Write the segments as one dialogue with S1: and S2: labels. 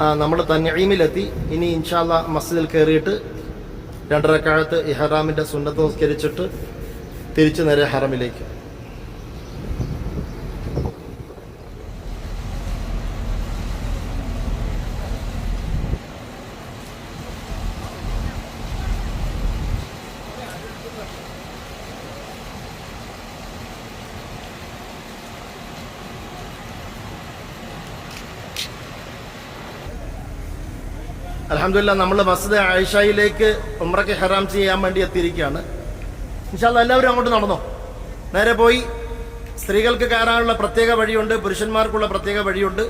S1: നമ്മൾ തന്നീമിലെത്തി. ഇനി ഇൻഷാല്ല മസ്ജിദിൽ കയറിയിട്ട് രണ്ടരക്കാലത്ത് ഇഹറാമിന്റെ സുന്നത്ത് നിസ്കരിച്ചിട്ട് തിരിച്ചു നേരെ ഹറമിലേക്ക്. അലഹമില്ല നമ്മൾ മസ്ജിദ് ആയിഷയിലേക്ക് ഉമ്രയ്ക്ക് ഹറാം ചെയ്യാൻ വേണ്ടി എത്തിയിരിക്കുകയാണ്. ഇൻഷാല്ല എല്ലാവരും അങ്ങോട്ട് നടന്നോ? നേരെ പോയി. സ്ത്രീകൾക്ക് കയറാനുള്ള പ്രത്യേക വഴിയുണ്ട് പുരുഷന്മാർക്കുള്ള പ്രത്യേക വഴിയുണ്ട്.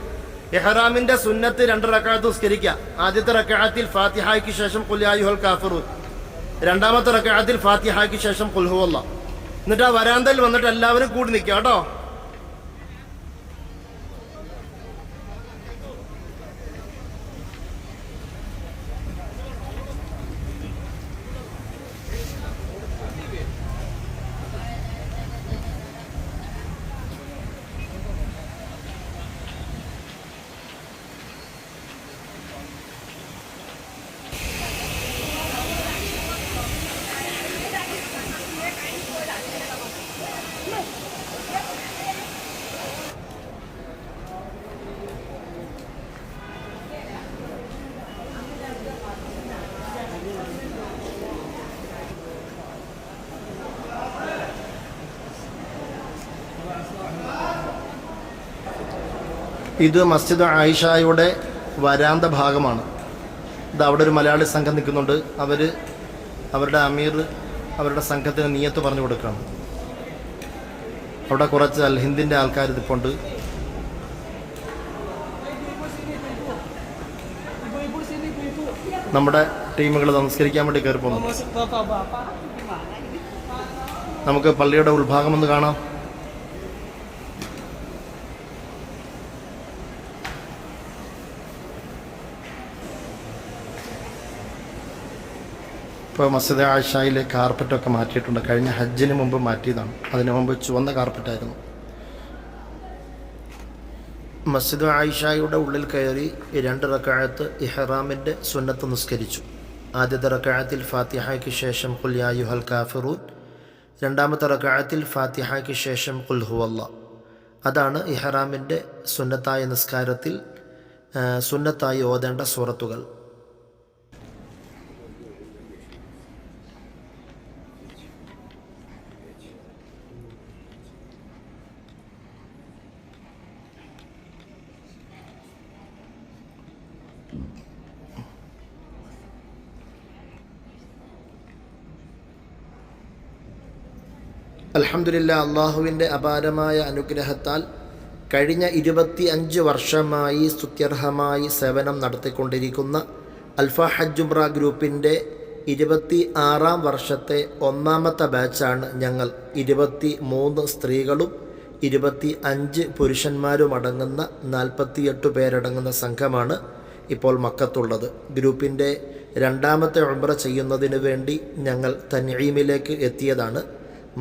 S1: എഹ്റാമിന്റെ സുന്നത്ത് രണ്ട് റക്കാത്ത് ഉസ്കരിക്കുക ആദ്യത്തെ റക്കാത്തിൽ ഫാത്തിഹായ്ക്ക് ശേഷം കുല്യായുഹൽ കാഫറു രണ്ടാമത്തെ റക്കാത്തിൽ ഫാത്തിഹായ്ക്ക് ശേഷം കുൽഹുവല്ല എന്നിട്ട് ആ വരാന്തയിൽ വന്നിട്ട് എല്ലാവരും കൂടി നിൽക്കുക കേട്ടോ. ഇത് മസ്ജിദ് ആയിഷയുടെ വരാന്ത ഭാഗമാണ്. ഇത് അവിടെ ഒരു മലയാളി സംഘം നിൽക്കുന്നുണ്ട്. അവർ അവരുടെ അമീർ അവരുടെ സംഘത്തിന് നീയത്ത് പറഞ്ഞു കൊടുക്കണം അവിടെ കുറച്ച് അൽ ഹിന്ദിന്റെ ആൾക്കാർ ഇതിപ്പുണ്ട്. നമ്മുടെ ടീമുകൾ നമസ്കരിക്കാൻ വേണ്ടി കയറി പോകുന്നു നമുക്ക് പള്ളിയുടെ ഉൾഭാഗം ഒന്ന് കാണാം. ഇപ്പോൾ മസ്ജിദ് ആഴ്ചയിലെ കാർപ്പറ്റൊക്കെ മാറ്റിയിട്ടുണ്ട്. കഴിഞ്ഞ ഹജ്ജിന് മുമ്പ് മാറ്റിയതാണ്. അതിനു മുമ്പ് ചുവന്ന കാർപ്പറ്റായിരുന്നു മസ്ജിദ് ആയിഷായുടെ ഉള്ളിൽ കയറി രണ്ട് റക്കായത്ത് ഇഹ്റാമിന്റെ സുന്നത്ത് നിസ്കരിച്ചു. ആദ്യത്തെ റക്കായത്തിൽ ഫാത്തിഹയ്ക്ക് ശേഷം കുല്യായുഹൽ കാഫിറൂൻ. രണ്ടാമത്തെ റക്കായത്തിൽ ഫാത്തിഹയ്ക്ക് ശേഷം കുൽഹുവല്ല അതാണ് ഇഹ്റാമിന്റെ സുന്നത്തായ നിസ്കാരത്തിൽ സുന്നത്തായി ഓതേണ്ട സൂറത്തുകൾ. അൽഹംദുലില്ല അള്ളാഹുവിന്റെ അപാരമായ അനുഗ്രഹത്താൽ കഴിഞ്ഞ ഇരുപത്തി അഞ്ച് വർഷമായി സ്തുത്യർഹമായി സേവനം നടത്തിക്കൊണ്ടിരിക്കുന്ന അൽഫ ഹജ്ജുംറ ഗ്രൂപ്പിന്റെ ഇരുപത്തി ആറാം വർഷത്തെ ഒന്നാമത്തെ ബാച്ചാണ് ഞങ്ങൾ. ഇരുപത്തി മൂന്ന് സ്ത്രീകളും ഇരുപത്തി അഞ്ച് പുരുഷന്മാരും അടങ്ങുന്ന നാൽപ്പത്തിയെട്ട് പേരടങ്ങുന്ന സംഘമാണ് ഇപ്പോൾ മക്കത്തുള്ളത്. ഗ്രൂപ്പിന്റെ രണ്ടാമത്തെ ഉംറ ചെയ്യുന്നതിന് വേണ്ടി ഞങ്ങൾ തൻഈമിലേക്ക് എത്തിയതാണ്.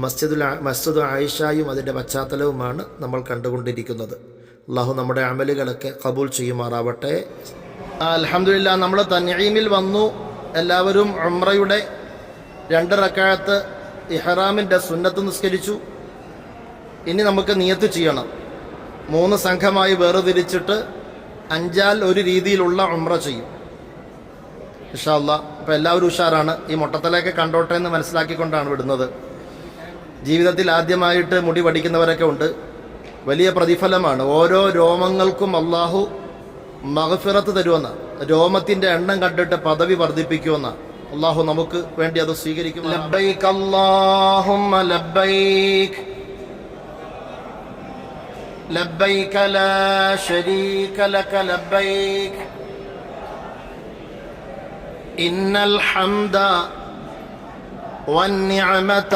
S1: മസ്ജിദുൽ മസ്ജിദ് ആയിഷായും അതിന്റെ പശ്ചാത്തലവുമാണ് നമ്മൾ കണ്ടുകൊണ്ടിരിക്കുന്നത്. അള്ളാഹു നമ്മുടെ അമലുകളൊക്കെ കബൂൽ ചെയ്യുമാറാവട്ടെ. അലഹമില്ല നമ്മൾ തൻഈമിൽ വന്നു. എല്ലാവരും ഉംറയുടെ രണ്ട് റക്കായത്ത് ഇഹ്റാമിന്റെ സുന്നത്ത് നിസ്കരിച്ചു. ഇനി നമുക്ക് നിയത്ത് ചെയ്യണം. മൂന്ന് സംഘമായി വേർതിരിച്ചിട്ട് അഞ്ചാൽ ഒരു രീതിയിലുള്ള ഉമ്ര ചെയ്യും. ഇഷാല്ല അപ്പോൾ എല്ലാവരും ഉഷാറാണ്. ഈ മുട്ടത്തലേക്ക് കണ്ടോട്ടെ എന്ന് മനസ്സിലാക്കിക്കൊണ്ടാണ് വിടുന്നത്. ജീവിതത്തിൽ ആദ്യമായിട്ട് മുടി പഠിക്കുന്നവരൊക്കെ ഉണ്ട്. വലിയ പ്രതിഫലമാണ്. ഓരോ രോമങ്ങൾക്കും അള്ളാഹു മഹഫിറത്ത് തരുമെന്ന. രോമത്തിന്റെ എണ്ണം കണ്ടിട്ട് പദവി വർദ്ധിപ്പിക്കുമെന്ന. അള്ളാഹു നമുക്ക് വേണ്ടി അത് സ്വീകരിക്കും അല്ലാഹുമ്മ ലാ ലക ഇന്നൽ ഹംദ വന്നിഅമത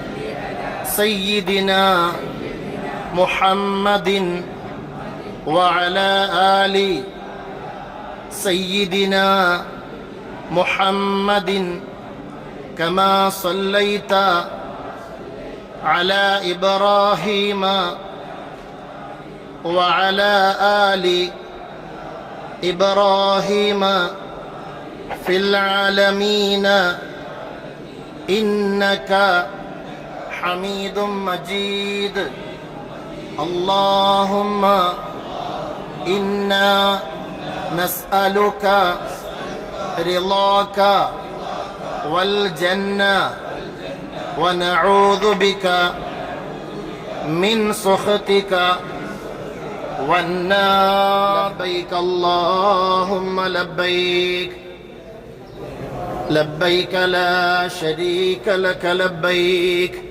S1: سيدنا محمد وعلى آل سيدنا محمد كما صليت على إبراهيم وعلى آل إبراهيم في العالمين إنك حميد مجيد. اللهم إنا نسألك رضاك والجنة ونعوذ بك من سخطك. والنار لبيك اللهم لبيك. لبيك لا شريك لك لبيك.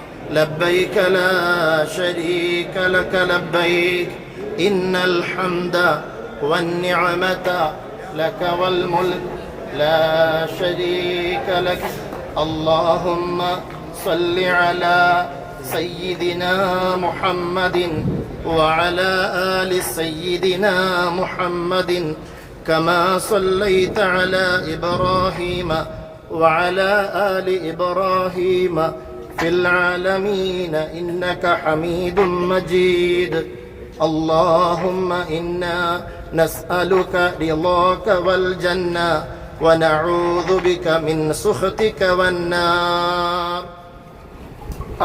S1: لبيك لا شريك لك لبيك إن الحمد والنعمة لك والملك لا شريك لك. اللهم صل على سيدنا محمد وعلى آل سيدنا محمد كما صليت على إبراهيم وعلى آل إبراهيم في العالمين إنك حميد مجيد اللهم إنا نسألك رضاك والجنة ونعوذ بك من سخطك والنار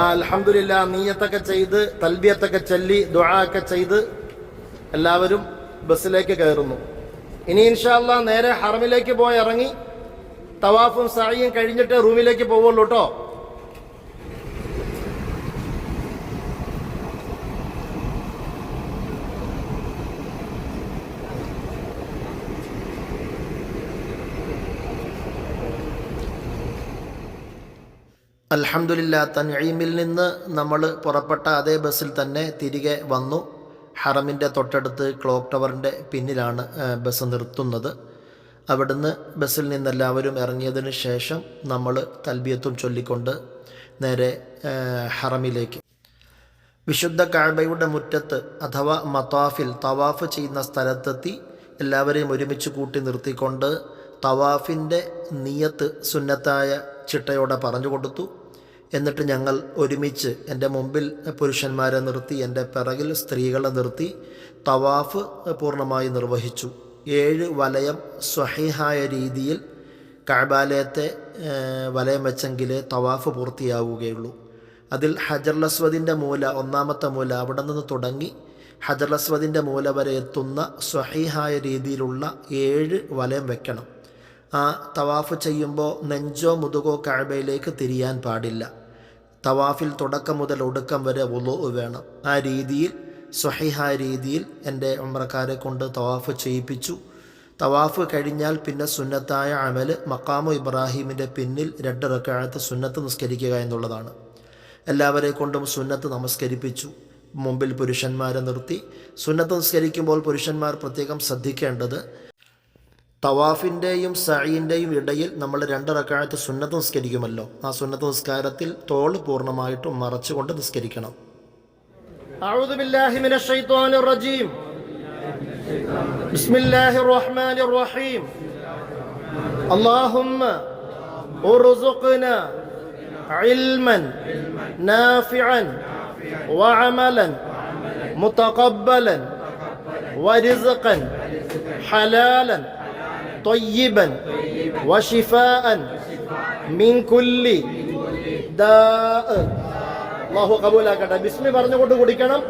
S1: അലഹമില്ല നീയത്തൊക്കെ ചെയ്ത് തൽബിയത്തൊക്കെ ചൊല്ലി ദുആക്കെ ചെയ്ത് എല്ലാവരും ബസ്സിലേക്ക് കയറുന്നു ഇനി ഇൻഷാല്ല നേരെ ഹറമിലേക്ക് പോയി ഇറങ്ങി തവാഫും സായിയും കഴിഞ്ഞിട്ട് റൂമിലേക്ക് പോവുള്ളൂ കേട്ടോ അൽഹംദുലില്ലാ തൻഈമിൽ നിന്ന് നമ്മൾ പുറപ്പെട്ട അതേ ബസ്സിൽ തന്നെ തിരികെ വന്നു. ഹറമിന്റെ തൊട്ടടുത്ത് ക്ലോക്ക് ടവറിന്റെ പിന്നിലാണ് ബസ് നിർത്തുന്നത്. അവിടുന്ന് ബസ്സിൽ നിന്നെല്ലാവരും ഇറങ്ങിയതിന് ശേഷം നമ്മൾ തൽബിയത്തും ചൊല്ലിക്കൊണ്ട് നേരെ ഹറമിലേക്ക്. വിശുദ്ധ കാഴ്ബയുടെ മുറ്റത്ത് അഥവാ മത്താഫിൽ തവാഫ് ചെയ്യുന്ന സ്ഥലത്തെത്തി എല്ലാവരെയും ഒരുമിച്ച് കൂട്ടി നിർത്തിക്കൊണ്ട് തവാഫിന്റെ നിയത്ത് സുന്നത്തായ ചിട്ടയോടെ പറഞ്ഞു കൊടുത്തു. എന്നിട്ട് ഞങ്ങൾ ഒരുമിച്ച് എന്റെ മുമ്പിൽ പുരുഷന്മാരെ നിർത്തി എന്റെ പിറകിൽ സ്ത്രീകളെ നിർത്തി തവാഫ് പൂർണമായി നിർവഹിച്ചു. ഏഴ് വലയം സ്വഹീഹായ രീതിയിൽ കഴബാലയത്തെ വലയം വെച്ചെങ്കിലേ തവാഫ് പൂർത്തിയാവുകയുള്ളൂ. അതിൽ ഹജർലസ്വദിന്റെ മൂല ഒന്നാമത്തെ മൂല അവിടെ നിന്ന് തുടങ്ങി ഹജർലസ്വദിന്റെ മൂല വരെ എത്തുന്ന സ്വഹീഹായ രീതിയിലുള്ള ഏഴ് വലയം വെക്കണം. ആ തവാഫ് ചെയ്യുമ്പോൾ നെഞ്ചോ മുതുകോ കഅബയിലേക്ക് തിരിയാൻ പാടില്ല. തവാഫിൽ തുടക്കം മുതൽ ഒടുക്കം വരെ ഉളു വേണം. ആ രീതിയിൽ സ്വഹിഹായ രീതിയിൽ എന്റെ ഉമ്രക്കാരെ കൊണ്ട് തവാഫ് ചെയ്യിപ്പിച്ചു. തവാഫ് കഴിഞ്ഞാൽ പിന്നെ സുന്നത്തായ അമൽ മക്കാമു ഇബ്രാഹിമിന്റെ പിന്നിൽ രണ്ട് റക്കാഴത്ത് സുന്നത്ത് നിസ്കരിക്കുക എന്നുള്ളതാണ്. എല്ലാവരെ കൊണ്ടും സുന്നത്ത് നമസ്കരിപ്പിച്ചു. മുമ്പിൽ പുരുഷന്മാരെ നിർത്തി. സുന്നത്ത് നിസ്കരിക്കുമ്പോൾ പുരുഷന്മാർ പ്രത്യേകം ശ്രദ്ധിക്കേണ്ടത് തവാഫിൻ്റെയും സഈൻ്റെയും ഇടയിൽ നമ്മൾ രണ്ട് റക്കാഴത്ത് സുന്നത്ത് നിസ്കരിക്കുമല്ലോ ആ സുന്നത്ത് നിസ്കാരത്തിൽ തോള് പൂർണ്ണമായിട്ടും മറച്ചുകൊണ്ട് നിസ്കരിക്കണം أعوذ بالله من الشيطان الرجيم بسم الله الرحمن الرحيم اللهم ارزقنا علما نافعا وعملا متقبلا ورزقا حلالا طيبا وشفاء من كل داء അള്ളാഹു കബൂലാക്കട്ടെ ബിസ്മി പറഞ്ഞുകൊണ്ട് കുടിക്കണം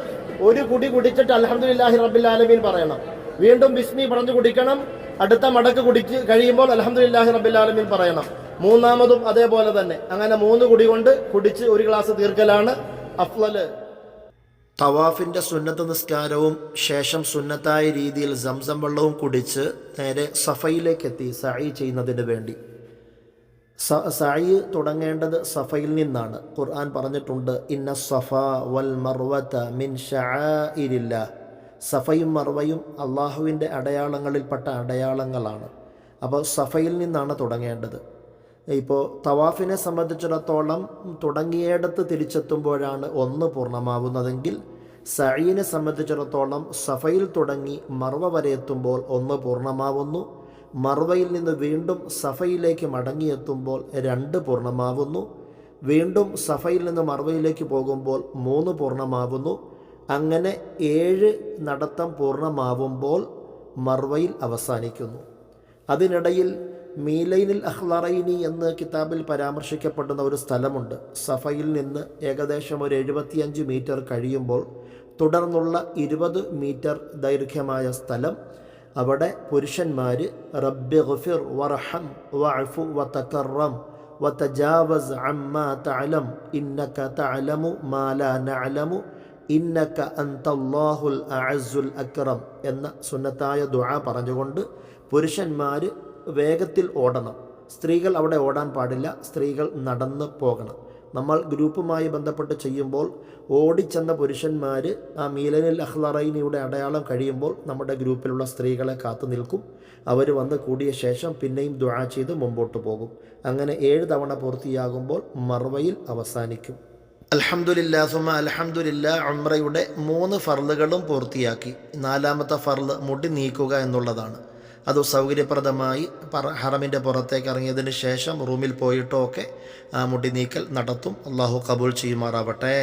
S1: ഒരു കുടി കുടിച്ചിട്ട് അലഹമുല്ലാഹി റബ്ബിൽ ആലമീൻ പറയണം വീണ്ടും ബിസ്മി പറഞ്ഞു കുടിക്കണം അടുത്ത മടക്ക് കുടിച്ച് കഴിയുമ്പോൾ അലഹമുല്ലാഹി റബ്ബിൽ ആലമീൻ പറയണം മൂന്നാമതും അതേപോലെ തന്നെ അങ്ങനെ മൂന്ന് കുടി കൊണ്ട് കുടിച്ച് ഒരു ഗ്ലാസ് തീർക്കലാണ് അഫ്ലല് തവാഫിന്റെ സുന്നത്ത് നിസ്കാരവും ശേഷം സുന്നത്തായ രീതിയിൽ സംസം വെള്ളവും കുടിച്ച് നേരെ സഫയിലേക്ക് എത്തി സഈ ചെയ്യുന്നതിന് വേണ്ടി. സ- സായി തുടങ്ങേണ്ടത് സഫയിൽ നിന്നാണ്. ഖുർആൻ പറഞ്ഞിട്ടുണ്ട് ഇന്ന സഫ വൽ മർവത മിൻ ഷായിരില്ല സഫയും മർവയും അള്ളാഹുവിന്റെ അടയാളങ്ങളിൽപ്പെട്ട അടയാളങ്ങളാണ്. അപ്പോൾ സഫയിൽ നിന്നാണ് തുടങ്ങേണ്ടത്. ഇപ്പോൾ തവാഫിനെ സംബന്ധിച്ചിടത്തോളം തുടങ്ങിയിടത്ത് തിരിച്ചെത്തുമ്പോഴാണ് ഒന്ന് പൂർണമാവുന്നതെങ്കിൽ സഈനെ സംബന്ധിച്ചിടത്തോളം സഫയിൽ തുടങ്ങി മർവ വരെ എത്തുമ്പോൾ ഒന്ന് പൂർണമാവുന്നു. മർവയിൽ നിന്ന് വീണ്ടും സഫയിലേക്ക് മടങ്ങിയെത്തുമ്പോൾ രണ്ട് പൂർണമാവുന്നു. വീണ്ടും സഫയിൽ നിന്ന് മർവയിലേക്ക് പോകുമ്പോൾ മൂന്ന് പൂർണമാവുന്നു. അങ്ങനെ ഏഴ് നടത്തം പൂർണമാവുമ്പോൾ മർവയിൽ അവസാനിക്കുന്നു. അതിനിടയിൽ മീലൈനിൽ അഹ്ലറൈനി എന്ന് കിതാബിൽ പരാമർശിക്കപ്പെടുന്ന ഒരു സ്ഥലമുണ്ട്. സഫയിൽ നിന്ന് ഏകദേശം ഒരു എഴുപത്തിയഞ്ച് മീറ്റർ കഴിയുമ്പോൾ തുടർന്നുള്ള ഇരുപത് മീറ്റർ ദൈർഘ്യമായ സ്ഥലം അവിടെ പുരുഷന്മാർ റബ്ബി ഗഫിർ വറഹം വഅഫു വതകറം വതജാവസ് അമ്മാ തഅലം ഇന്നക തഅലമു മാ ലാ നഅലമു ഇന്നക അന്തല്ലാഹുൽ അഅസുൽ അക്രം എന്ന സുന്നത്തായ ദുആ പറഞ്ഞുകൊണ്ട് പുരുഷന്മാർ വേഗത്തിൽ ഓടണം. സ്ത്രീകൾ അവിടെ ഓടാൻ പാടില്ല. സ്ത്രീകൾ നടന്ന് പോകണം. നമ്മൾ ഗ്രൂപ്പുമായി ബന്ധപ്പെട്ട് ചെയ്യുമ്പോൾ ഓടിച്ചെന്ന പുരുഷന്മാർ ആ മീലനിൽ അഹ്ലറൈനിയുടെ അടയാളം കഴിയുമ്പോൾ നമ്മുടെ ഗ്രൂപ്പിലുള്ള സ്ത്രീകളെ കാത്തു നിൽക്കും. അവർ വന്ന് കൂടിയ ശേഷം പിന്നെയും ദുആ ചെയ്ത് മുമ്പോട്ട് പോകും. അങ്ങനെ ഏഴ് തവണ പൂർത്തിയാകുമ്പോൾ മർവയിൽ അവസാനിക്കും. അലഹമുല്ല സുമ അലഹമുല്ല ഉംറയുടെ മൂന്ന് ഫർലുകളും പൂർത്തിയാക്കി. നാലാമത്തെ ഫർൾ മുടി നീക്കുക എന്നുള്ളതാണ്. അത് സൗകര്യപ്രദമായി ഹറമിന്റെ പുറത്തേക്ക് ഇറങ്ങിയതിന് ശേഷം റൂമിൽ പോയിട്ടോ ഒക്കെ മുടി നീക്കൽ നടത്തും. അള്ളാഹു കബൂൾ ചെയ്യുമാറാവട്ടെ.